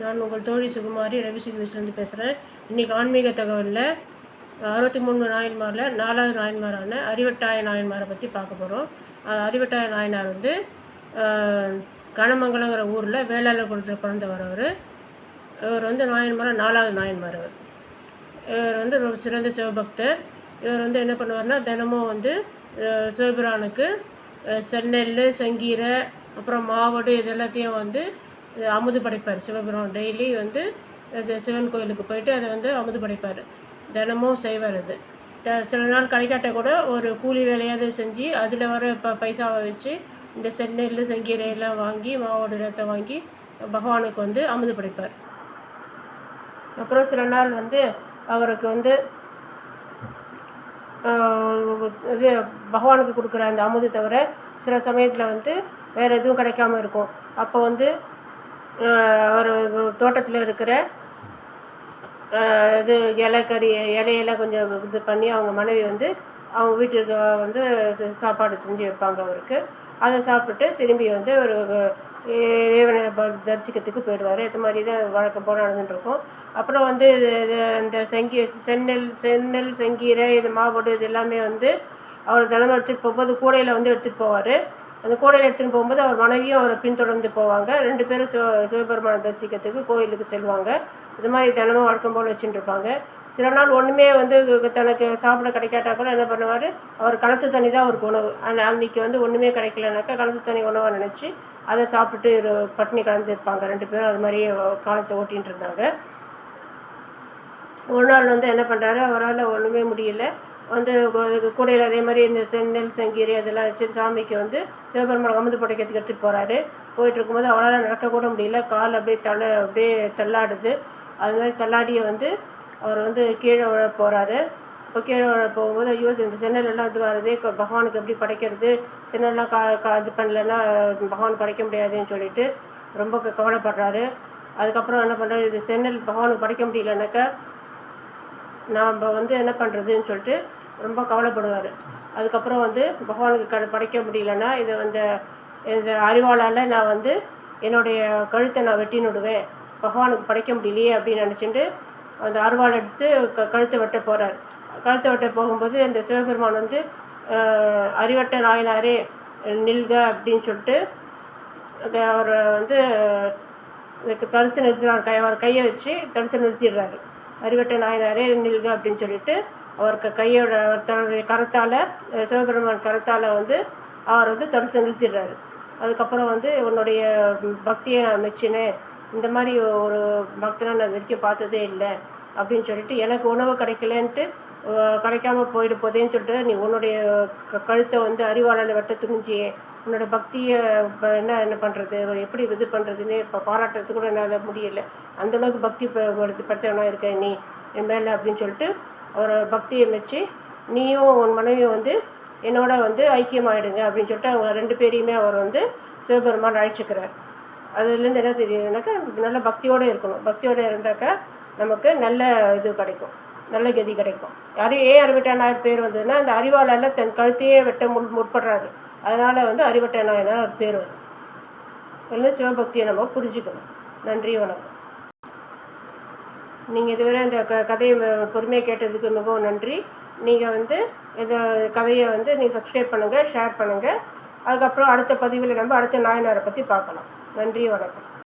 நான் உங்கள் தோழி சுகுமாரி ரவி சுகுவிஸ்லேருந்து பேசுகிறேன் இன்றைக்கி ஆன்மீக தகவலில் அறுபத்தி மூணு நாயன்மாரில் நாலாவது நாயன்மாரான அறிவட்டாய நாயன்மாரை பற்றி பார்க்க போகிறோம் அறிவட்டாய நாயனார் வந்து கனமங்கலங்கிற ஊரில் வேளாளர் குலத்தில் பிறந்தவர் அவர். இவர் வந்து நாயன்மாரா? நாலாவது நாயன்மார் அவர். இவர் வந்து ரொம்ப சிறந்த சிவபக்தர். இவர் வந்து என்ன பண்ணுவார்னா தினமும் வந்து சிவபிரானுக்கு செந்நெல் செங்கீரை அப்புறம் மாவடு இது எல்லாத்தையும் வந்து அமுது படைப்பார். சிவபெருமான் டெய்லி வந்து சிவன் கோயிலுக்கு போயிட்டு அதை வந்து அமுது படைப்பார். தினமும் செய்வார் அது. த- சில நாள் கிடைக்காட்ட கூட ஒரு கூலி வேலையாவது செஞ்சு அதில் வர ப பைசாவை வச்சு இந்த செந்நெல் செங்கீரை எல்லாம் வாங்கி மாவோட எல்லாத்தையும் வாங்கி பகவானுக்கு வந்து அமுது படைப்பார். அப்புறம் சில நாள் வந்து அவருக்கு வந்து இது பகவானுக்கு கொடுக்குற அந்த அமுது தவிர சில சமயத்தில் வந்து வேறு எதுவும் கிடைக்காம இருக்கும். அப்போ வந்து ஒரு அவர் தோட்டத்தில் இருக்கிற இது இலை கறி இலையெல்லாம் கொஞ்சம் இது பண்ணி அவங்க மனைவி வந்து அவங்க வீட்டுக்கு வந்து சாப்பாடு செஞ்சு வைப்பாங்க அவருக்கு. அதை சாப்பிட்டுட்டு திரும்பி வந்து ஒரு இறைவனை தரிசிக்கிறதுக்கு போயிடுவார். இது மாதிரி தான் வழக்கம் போல் நடந்துட்டுருக்கோம் அப்புறம் வந்து இது இது இந்த செங்கி செந்நெல் செந்நெல் செங்கீரை இது மாவடு இது எல்லாமே வந்து அவர் தினமும் எடுத்துகிட்டு போகும்போது கூடையில் வந்து எடுத்துகிட்டு போவார். அந்த கோடையில் எடுத்துன்னு போகும்போது அவர் மனைவியும் அவரை பின்தொடர்ந்து போவாங்க. ரெண்டு பேரும் சிவ சிவபெருமானை தரிசிக்கிறதுக்கு கோயிலுக்கு செல்வாங்க. இது மாதிரி தினமும் வழக்கம் போல் வச்சுட்டு இருப்பாங்க. சில நாள் ஒன்றுமே வந்து தனக்கு சாப்பிட கிடைக்காட்டா கூட என்ன பண்ணுவார்? அவர் கலத்து தண்ணி தான் அவருக்கு உணவு. அந்த அன்னைக்கு வந்து ஒன்றுமே கிடைக்கலனாக்கா கலத்து தண்ணி உணவாக நினச்சி அதை சாப்பிட்டுட்டு இரு பட்னி கலந்து இருப்பாங்க. ரெண்டு பேரும் அது மாதிரியே காலத்தை ஓட்டிகிட்டு இருந்தாங்க. ஒரு நாள் வந்து என்ன பண்ணுறாரு அவரால் ஒன்றுமே முடியல. வந்து கூடையில் அதே மாதிரி இந்த செந்நெல் செங்கீரை அதெல்லாம் வச்சு சாமிக்கு வந்து சிவபெருமான் அமுது படைக்கிறதுக்கு எடுத்துகிட்டு போகிறாரு போயிட்டு இருக்கும்போது அவரால் நடக்கக்கூட முடியல. கால் அப்படியே தலை அப்படியே தள்ளாடுது. அது மாதிரி தள்ளாடிய வந்து அவர் வந்து கீழே விழ போகிறாரு இப்போ கீழே விழ போகும்போது ஐயோ இந்த சென்னலெல்லாம் இது வருது. இப்போ பகவானுக்கு எப்படி படைக்கிறது? சென்னல்லாம் கா கா இது பண்ணலன்னா பகவான் படைக்க முடியாதுன்னு சொல்லிட்டு ரொம்ப க- கவலைப்படுறாரு. அதுக்கப்புறம் என்ன பண்ணுறாரு இது சென்னல் பகவானுக்கு படைக்க முடியலனாக்கா நாம் வந்து என்ன பண்ணுறதுன்னு சொல்லிட்டு ரொம்ப கவலைப்படுவார். அதுக்கப்புறம் வந்து பகவானுக்கு க படைக்க முடியலன்னா இதை வந்து இந்த அறிவாளால் நான் வந்து என்னுடைய கழுத்தை நான் வெட்டி விடுவேன் பகவானுக்கு படைக்க முடியலையே அப்படின்னு நினச்சிட்டு அந்த அருவாள் எடுத்து க கழுத்தை வெட்ட போகிறார் கழுத்தை வெட்ட போகும்போது அந்த சிவபெருமான் வந்து அறிவட்ட நாயனாரே நில்க அப்படின்னு சொல்லிட்டு அவர் வந்து இதுக்கு தடுத்து நிறுத்தினார். கை அவர் கையை வச்சு தடுத்து நிறுத்திடுறாரு. அறிவட்ட நாயனாரே நில்க அப்படின்னு சொல்லிட்டு அவருக்கு கையோட தன்னுடைய கரத்தால் சிவபெருமான் கரத்தால் வந்து அவர் வந்து தடுத்து நிறுத்திடுறாரு. அதுக்கப்புறம் வந்து உன்னுடைய பக்தியை நான் மெச்சினேன். இந்த மாதிரி ஒரு பக்தனை நான் வரைக்கும் பார்த்ததே இல்லை அப்படின்னு சொல்லிட்டு எனக்கு உணவு கிடைக்கலன்ட்டு கிடைக்காம போயிட போதேன்னு சொல்லிட்டு நீ உன்னுடைய க- கழுத்தை வந்து அறிவாளால் வெட்ட துணிஞ்சியே. உன்னோட பக்தியை இப்போ என்ன என்ன பண்ணுறது எப்படி இது பண்ணுறதுன்னு இப்போ பாராட்டுறது கூட என்னால் முடியல. அந்தளவுக்கு பக்தி ப- படுத்து இருக்க நீ? என் மேலே அப்படின்னு சொல்லிட்டு ஒரு பக்தியை வச்சு நீயும் உன் மனைவியும் வந்து என்னோட வந்து ஐக்கியமாயிடுங்க அப்படின்னு சொல்லிட்டு அவங்க ரெண்டு பேரையுமே அவர் வந்து சிவபெருமான் அழைச்சிக்கிறார். அதுலேருந்து என்ன தெரியுதுனாக்கா நல்ல பக்தியோடு இருக்கணும். பக்தியோடு இருந்தாக்கா நமக்கு நல்ல இது கிடைக்கும். நல்ல கதி கிடைக்கும். அறி ஏன் அறிவட்ட நாயர் பேர் வந்ததுன்னா அந்த அறிவாளால் தன் கழுத்தையே வெட்ட முன் முற்படுறாரு. அதனால் வந்து அறிவட்ட நாயனார் ஒரு பேர் வருது வந்து சிவபக்தியை நம்ம புரிஞ்சுக்கணும். நன்றி வணக்கம். நீங்கள் இதுவரை இந்த க கதையை ம- பொறுமையாக கேட்டதுக்கு மிகவும் நன்றி. நீங்கள் வந்து இதை கதையை வந்து நீங்கள் சப்ஸ்கிரைப் பண்ணுங்கள் ஷேர் பண்ணுங்கள் அதுக்கப்புறம் அடுத்த பதிவில் நம்ம அடுத்த நாயனாரை பற்றி பார்க்கலாம். நன்றி வணக்கம்.